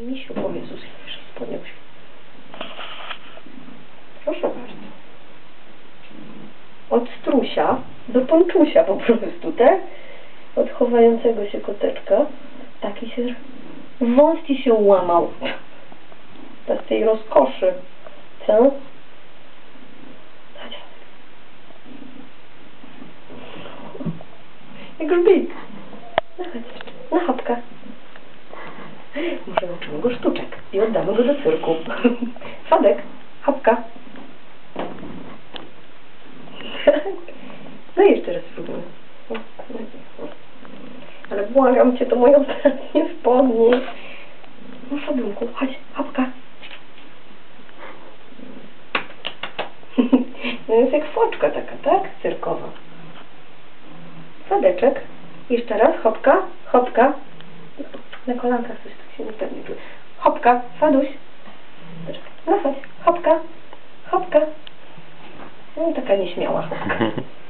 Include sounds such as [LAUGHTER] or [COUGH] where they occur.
Misiu, o Jezus, jeszcze spodniał się. Proszę bardzo. Od strusia do ponczusia po prostu, tak? Od chowającego się koteczka. Taki się... Wąs ci się łamał. Z tej rozkoszy. Co? Chodź. Jak żbik. Na chopkę. Może nauczymy go sztuczek i oddamy go do cyrku. [LAUGHS] Fadek, hopka. [LAUGHS] No i jeszcze raz spróbujmy. Ale błagam cię, to moje ostatnie spodnie. No Fadunku, chodź, hopka. [LAUGHS] No jest jak foczka taka, tak? Cyrkowa. Fadeczek. Jeszcze raz, hopka, hopka. Na kolankach coś tak się niepewnie czuję. Hopka, Faduś. No chodź, hopka, hopka. No taka nieśmiała hopka. [LAUGHS]